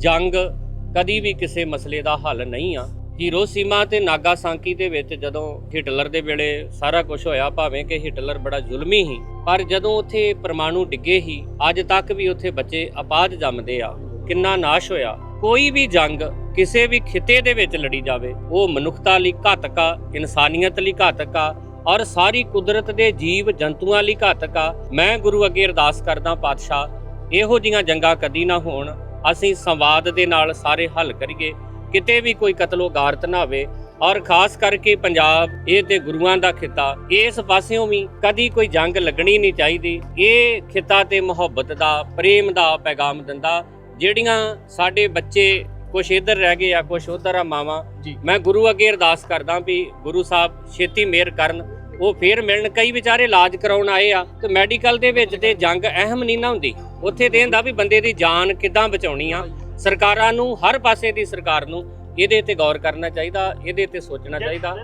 ਜੰਗ ਕਦੀ ਵੀ ਕਿਸੇ ਮਸਲੇ ਦਾ ਹੱਲ ਨਹੀਂ ਆ। ਹੀਰੋਸੀਮਾ ਤੇ ਨਾਗਾਸਾਕੀ ਦੇ ਵਿੱਚ ਜਦੋਂ ਹਿਟਲਰ ਦੇ ਵੇਲੇ ਸਾਰਾ ਕੁਝ ਹੋਇਆ, ਭਾਵੇਂ ਕਿ ਹਿਟਲਰ ਬੜਾ ਜ਼ੁਲਮੀ ਸੀ, ਪਰ ਜਦੋਂ ਉੱਥੇ ਪਰਮਾਣੂ ਡਿੱਗੇ ਸੀ, ਅੱਜ ਤੱਕ ਵੀ ਉੱਥੇ ਬੱਚੇ ਆਪਾਜ ਜੰਮਦੇ ਆ। ਕਿੰਨਾ ਨਾਸ਼ ਹੋਇਆ। ਕੋਈ ਵੀ ਜੰਗ ਕਿਸੇ ਵੀ ਖਿੱਤੇ ਦੇ ਵਿੱਚ ਲੜੀ ਜਾਵੇ, ਉਹ ਮਨੁੱਖਤਾ ਲਈ ਘਾਤਕ ਆ, ਇਨਸਾਨੀਅਤ ਲਈ ਘਾਤਕ ਆ, ਔਰ ਸਾਰੀ ਕੁਦਰਤ ਦੇ ਜੀਵ ਜੰਤੂਆਂ ਲਈ ਘਾਤਕ ਆ। ਮੈਂ ਗੁਰੂ ਅੱਗੇ ਅਰਦਾਸ ਕਰਦਾ, ਪਾਤਸ਼ਾਹ, ਇਹੋ ਜੀਆਂ ਜੰਗਾਂ ਕਦੀ ਨਾ ਹੋਣ। ਅਸੀਂ ਸੰਵਾਦ ਦੇ ਨਾਲ ਸਾਰੇ ਹੱਲ ਕਰੀਏ ਕਿਤੇ ਵੀ ਕੋਈ ਕਤਲੋ ਗਾਰਤ ਨਾ ਹੋਵੇ ਔਰ ਖਾਸ ਕਰਕੇ ਪੰਜਾਬ ਇਹ ਤੇ ਗੁਰੂਆਂ ਦਾ ਖਿੱਤਾ ਇਸ ਪਾਸਿਓਂ ਵੀ ਕਦੀ ਕੋਈ ਜੰਗ ਲੱਗਣੀ ਨਹੀਂ ਚਾਹੀਦੀ ਇਹ ਖਿੱਤਾ ਤੇ ਮੁਹੱਬਤ ਦਾ ਪ੍ਰੇਮ ਦਾ ਪੈਗਾਮ ਦਿੰਦਾ ਜਿਹੜੀਆਂ ਸਾਡੇ ਬੱਚੇ ਕੁਛ ਇੱਧਰ ਰਹਿ ਗਏ ਆ ਕੁਛ ਉਧਰ ਆ ਮਾਵਾਂ। ਮੈਂ ਗੁਰੂ ਅੱਗੇ ਅਰਦਾਸ ਕਰਦਾ ਵੀ ਗੁਰੂ ਸਾਹਿਬ ਛੇਤੀ ਮਿਹਰ ਕਰਨ ਉਹ ਫੇਰ ਮਿਲਣ ਕਈ ਵਿਚਾਰੇ ਇਲਾਜ ਕਰਾਉਣ ਆਏ ਆ ਤੇ ਮੈਡੀਕਲ ਦੇ ਵਿੱਚ ਤੇ ਜੰਗ ਅਹਿਮ ਨਹੀਂ ਨਾ ਹੁੰਦੀ। ਉੱਥੇ ਤੇ ਹੁੰਦਾ ਵੀ ਬੰਦੇ ਦੀ ਜਾਨ ਕਿੱਦਾਂ ਬਚਾਉਣੀ ਆ ਸਰਕਾਰਾਂ ਨੂੰ ਹਰ ਪਾਸੇ ਦੀ ਸਰਕਾਰ ਨੂੰ ਇਹਦੇ ਤੇ ਗੌਰ ਕਰਨਾ ਚਾਹੀਦਾ ਇਹਦੇ ਤੇ ਸੋਚਣਾ ਚਾਹੀਦਾ।